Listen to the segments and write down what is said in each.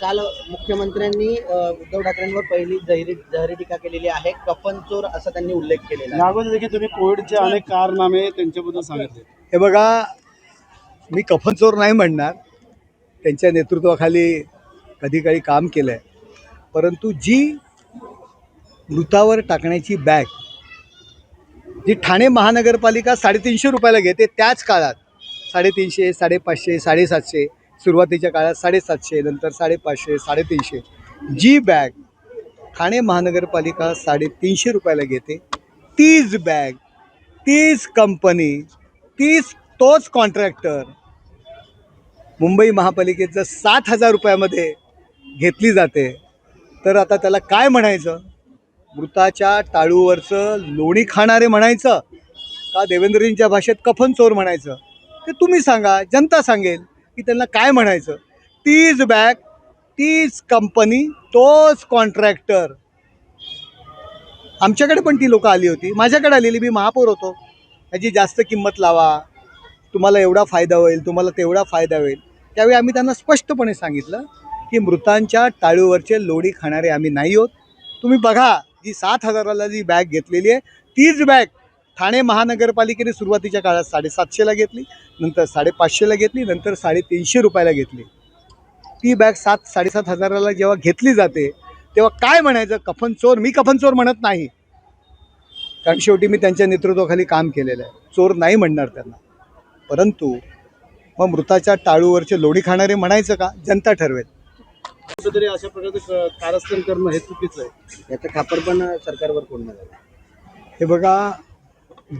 काल मुख्यमंत्र्यांनी उद्धव ठाकरेंवर पहिली जहिरी जहरी टीका केलेली आहे. कफन चोर असा त्यांनी उल्लेख केलेला आहे. अगोदर देखील तुम्ही कोविडचे अनेक कारनामे त्यांच्याबद्दल सांगितले. हे बघा मी कफनचोर नाही म्हणणार. त्यांच्या नेतृत्वाखाली कधी काळी काम केलं आहे परंतु जी मृतावर टाकण्याची बॅग जी ठाणे महानगरपालिका साडेतीनशे रुपयाला घेते त्याच काळात साडेतीनशे साडेपाचशे साडेसातशे सुरुवातीच्या काळात साडेसातशे नंतर साडेपाचशे साडेतीनशे. जी बॅग ठाणे महानगरपालिका साडेतीनशे रुपयाला घेते तीच बॅग तीच कंपनी तीच तोच कॉन्ट्रॅक्टर मुंबई महापालिकेचं सात हजार रुपयामध्ये घेतली जाते. तर आता त्याला काय म्हणायचं? मृताच्या टाळूवरचं लोणी खाणारे म्हणायचं? का देवेंद्रजींच्या भाषेत कफन चोर म्हणायचं? ते तुम्ही सांगा जनता सांगेल की त्यांना काय म्हणायचं. तीच बॅग तीच कंपनी तोच कॉन्ट्रॅक्टर आमच्याकडे पण ती लोकं आली होती. माझ्याकडे आलेली मी महापौर होतो. त्याची जास्त किंमत लावा. तुम्हाला एवढा फायदा होईल तुम्हाला तेवढा फायदा होईल. त्यावेळी आम्ही त्यांना स्पष्टपणे सांगितलं की मृतांच्या टाळूवरचे लोढी खाणारे आम्ही नाही आहोत तुम्ही बघा जी सात हजाराला जी बॅग घेतलेली आहे तीच बॅग ठाणे महानगरपालिकेने सुरुवातीच्या काळात साडेसातशेला घेतली. नंतर साडेपाचशेला घेतली नंतर साडेतीनशे रुपयाला घेतली. ती बॅग सात साडेसात हजाराला जेव्हा घेतली जाते तेव्हा काय म्हणायचं? कफन चोर मी कफन चोर म्हणत नाही. कारण शेवटी मी त्यांच्या नेतृत्वाखाली काम केलेलं आहे. चोर नाही म्हणणार त्यांना. परंतु मग मृताच्या टाळूवरचे लोणी खाणारे म्हणायचं का? जनता ठरवेल. कुठेतरी अशा प्रकारचं कारस्थान करणं हे चुकीचं आहे. याचं खापर पण सरकारवर कोण हे बघा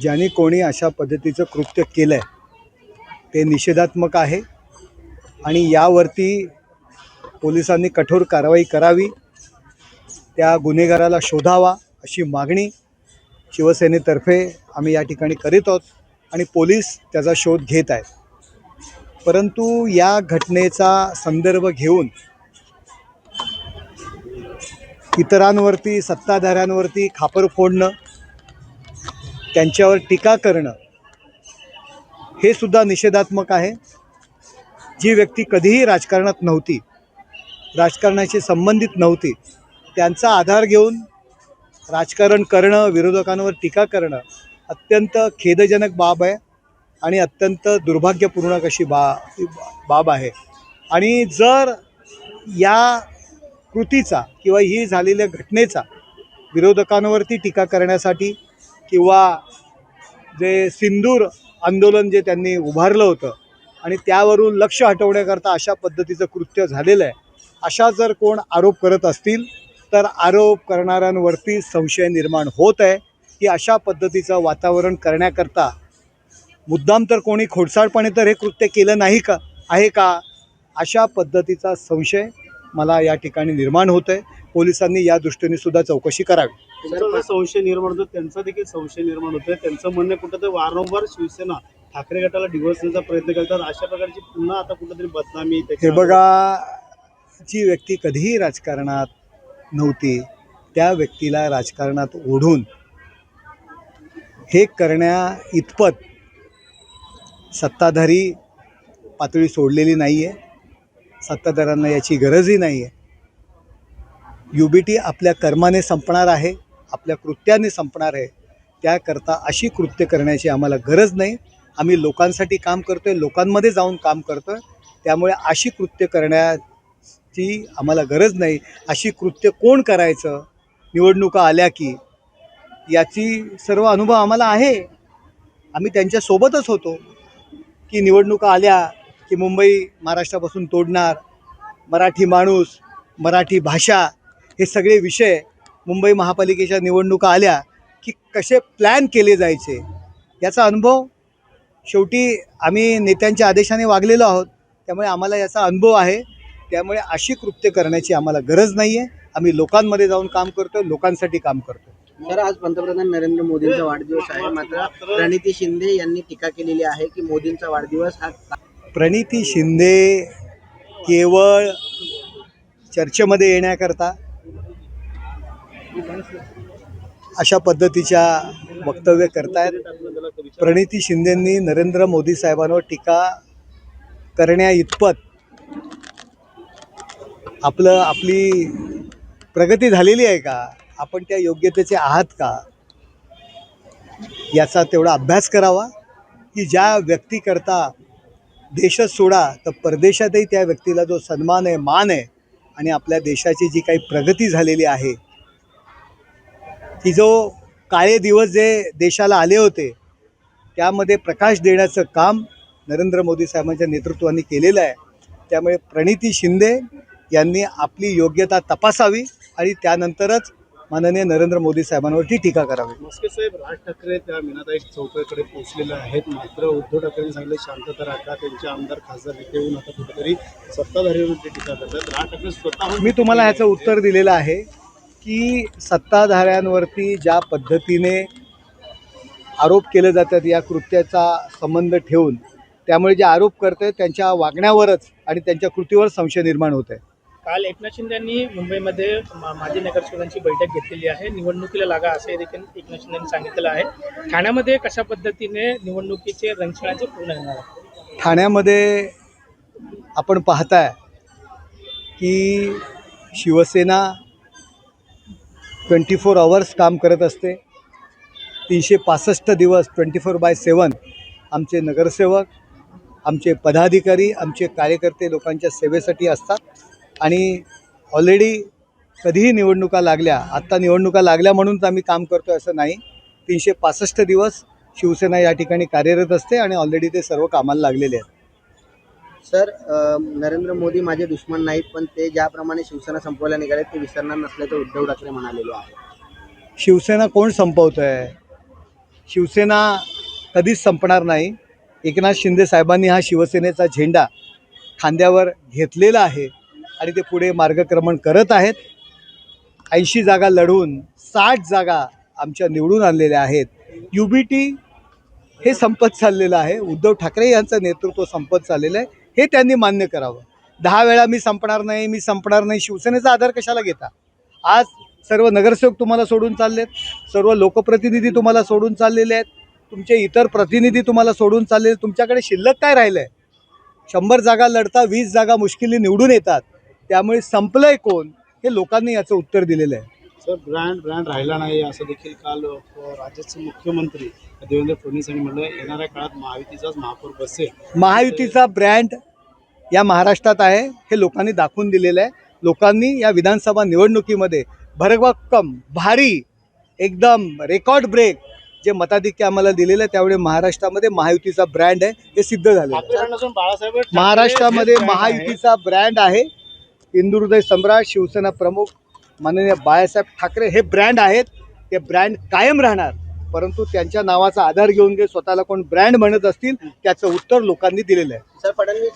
ज्याने कोणी अशा पद्धतीचं कृत्य केलं आहे ते निषेधात्मक आहे. आणि यावरती पोलिसांनी कठोर कारवाई करावी. त्या गुन्हेगाराला शोधावा अशी मागणी शिवसेनेतर्फे आम्ही या ठिकाणी करीत आहोत आणि पोलीस त्याचा शोध घेत आहेत. परंतु या घटनेचा संदर्भ घेऊन इतरांवरती सत्ताधाऱ्यांवरती खापर फोडणं त्यांच्यावर टीका करणं हे सुद्धा निषेधात्मक आहे. जी व्यक्ती कधीही राजकारणात नव्हती राजकारणाशी संबंधित नव्हती त्यांचा आधार घेऊन राजकारण करणं विरोधकांवर टीका करणं अत्यंत खेदजनक बाब आहे आणि अत्यंत दुर्भाग्यपूर्ण अशी बा बाब आहे. आणि जर या कृतीचा किंवा ही झालेल्या घटनेचा विरोधकांवरती टीका करण्यासाठी किंवा जे सिंदूर आंदोलन जे त्यांनी उभारलं होतं आणि त्यावरून लक्ष हटवण्याकरता अशा पद्धतीचं कृत्य झालेलं आहे. अशा जर कोण आरोप करत असतील तर आरोप करणाऱ्यांवरती संशय निर्माण होत आहे की अशा पद्धतीचं वातावरण करण्याकरता मुद्दाम तर कोणी खोडसाळपणे तर हे कृत्य केलं नाही का आहे का? अशा पद्धतीचा संशय मला या ठिकाणी निर्माण होत आहे. पोलिसांनी या दृष्टीने सुद्धा चौकशी करावी. संशय निर्माण होतो त्यांचा देखील संशय निर्माण होतोय. त्यांचं म्हणणं कुठं वारंवार शिवसेना ठाकरे गटाला डिव्होर्स देण्याचा प्रयत्न करतात. अशा प्रकारची पुन्हा आता कुठेतरी बदनामी हे बघा जी व्यक्ती कधीही राजकारणात नव्हती त्या व्यक्तीला राजकारणात ओढून हे करण्या इतपत सत्ताधारी पातळी सोडलेली नाही आहे सत्ताधाऱ्यांना याची गरजही नाही आहे. यू बी टी आपल्या कर्माने संपणार आहे आपल्या कृत्याने संपणार आहे. त्याकरता अशी कृत्य करण्याची आम्हाला गरज नाही. आम्ही लोकांसाठी काम करतो आहे लोकांमध्ये जाऊन काम करतो आहे त्यामुळे अशी कृत्य करण्याची आम्हाला गरज नाही. अशी कृत्य कोण करायचं? निवडणुका आल्या की? याची सर्व अनुभव आम्हाला आहे. आम्ही त्यांच्यासोबतच होतो की निवडणुका आल्या की मुंबई महाराष्ट्रापासून तोडणार मराठी माणूस मराठी भाषा हे सगळे विषय मुंबई महापालिकेच्या निवडणुका आल्या की कसे प्लॅन केले जायचे? याचा अनुभव शेवटी आम्ही नेत्यांच्या आदेशाने वागलेलो आहोत. त्यामुळे आम्हाला याचा अनुभव आहे. त्यामुळे अशी कृत्य करण्याची आम्हाला गरज नाही आहे आम्ही लोकांमध्ये जाऊन काम करतो लोकांसाठी काम करतो सर आज पंतप्रधान नरेंद्र मोदींचा वाढदिवस आहे. मात्र प्रणिती शिंदे यांनी टीका केलेली आहे की मोदींचा वाढदिवस हा प्रणिती शिंदे केवळ चर्चेमध्ये येण्याकरता अशा पद्धतीच्या वक्तव्य करतायत. प्रणिती शिंदेंनी नरेंद्र मोदी साहेबांवर टीका करण्या इतपत आपलं आपली प्रगती झालेली आहे का? आपण त्या योग्यतेचे आहात का? याचा तेवढा अभ्यास करावा की ज्या व्यक्तीकरता देशच सोडा तर परदेशातही त्या व्यक्तीला जो सन्मान आहे मान आहे आणि आपल्या देशाची जी काही प्रगती झालेली आहे की जो काळे दिवस जे देशाला आले होते त्यामध्ये प्रकाश देण्याचं काम नरेंद्र मोदी साहेबांच्या नेतृत्वाने केलेलं आहे. त्यामुळे प्रणिती शिंदे यांनी आपली योग्यता तपासावी आणि त्यानंतरच माननीय नरेंद्र मोदी साहेबांवरती टीका करावी. मस्के साहेब राज ठाकरे त्या मीनाताई चौकाकडे पोहोचलेले आहेत. मात्र उद्धव ठाकरेंनी सांगितले शांतता राखा त्यांचे आमदार खासदार नेते येऊन आता कुठेतरी सत्ताधारीवर ते टीका करतात. राज ठाकरे स्वतः मी तुम्हाला ह्याचं उत्तर दिलेलं आहे की सत्ताधाऱ्यांवरती ज्या पद्धतीने आरोप केले जातात या कृत्याचा संबंध ठेवून त्यामुळे जे आरोप करते त्यांच्या वागण्यावरच आणि त्यांच्या कृतीवर संशय निर्माण होत आहे. काल एकनाथ शिंदे यांनी मुंबईमध्ये मा- माजी नगरसेवकांची बैठक घेतलेली आहे. निवडणुकीला लागा असं देखील एकनाथ शिंदे यांनी सांगितलेलं आहे. ठाण्यामध्ये कशा पद्धतीने निवडणुकीचे रणशिंगाचे पूर्ण होणार आहे? ठाण्यामध्ये आपण पाहताय की शिवसेना ट्वेंटी फोर आवर्स काम करत असते. तीनशे पासष्ट दिवस ट्वेंटी फोर बाय सेवन आमचे नगरसेवक आमचे पदाधिकारी आमचे कार्यकर्ते लोकांच्या सेवेसाठी असतात. आणि ऑलरेडी कधीही निवडणुका लागल्या आत्ता निवडणुका लागल्या म्हणूनच आम्ही काम करतो असं नाही. तीनशे पासष्ट दिवस शिवसेना या ठिकाणी कार्यरत असते आणि ऑलरेडी ते सर्व कामाला लागलेले आहेत. सर नरेंद्र मोदी माझे दुश्मन नाहीत पण ते ज्याप्रमाणे शिवसेना संपवायला निघाले ते विसरणार नसल्याचं उद्धव ठाकरे म्हणालेले आहे शिवसेना कोण संपवतं आहे शिवसेना कधीच संपणार नाही. एकनाथ शिंदे साहेबांनी हा शिवसेनेचा झेंडा खांद्यावर घेतलेला आहे. आणि ते पुढे मार्गक्रमण करत आहेत. ऐंशी जागा लढवून साठ जागा आमच्या निवडून आणलेल्या आहेत. यू बी टी हे संपत चाललेलं आहे. उद्धव ठाकरे यांचं नेतृत्व संपत चाललेलं आहे. हे त्यांनी मान्य करावं. दहा वेळा मी संपणार नाही मी संपणार नाही. शिवसेनेचा आधार कशाला घेता? आज सर्व नगरसेवक तुम्हाला सोडून चाललेत. सर्व लोकप्रतिनिधी तुम्हाला सोडून चाललेले आहेत. तुमचे इतर प्रतिनिधी तुम्हाला सोडून चाललेले तुमच्याकडे शिल्लक काय राहिलं आहे शंभर जागा लढता वीस जागा मुश्किली निवडून येतात. त्यामुळे संपलं आहे कोण हे लोकांनी याचं उत्तर दिलेलं आहे. सर ब्रँड ब्रँड राहिला नाही असं देखील काल राज्याचे मुख्यमंत्री देवेंद्र फडणवीस यांनी म्हटलं येणाऱ्या काळात महायुतीचाच महापौर बसेल. महायुतीचा ब्रँड या महाराष्ट्रात आहे हे लोकांनी दाखवून दिलेलं आहे. लोकांनी या विधानसभा निवडणुकीमध्ये भरभक्कम भारी एकदम रेकॉर्ड ब्रेक जे मताधिक्य आम्हाला दिलेलं आहे त्यामुळे महाराष्ट्रामध्ये महायुतीचा ब्रँड आहे हे सिद्ध ठाकरे महाराष्ट्रामध्ये महायुतीचा ब्रँड आहे. हिंदुहृदय सम्राट शिवसेना प्रमुख माननीय बाळासाहेब ठाकरे हे ब्रँड आहेत. ते ब्रँड कायम राहणार. परंतु त्यांच्या नावाचा आधार घेऊन जे स्वतःला कोण ब्रँड म्हणत असतील त्याचं उत्तर लोकांनी दिलेलं आहे. सर फडणवीस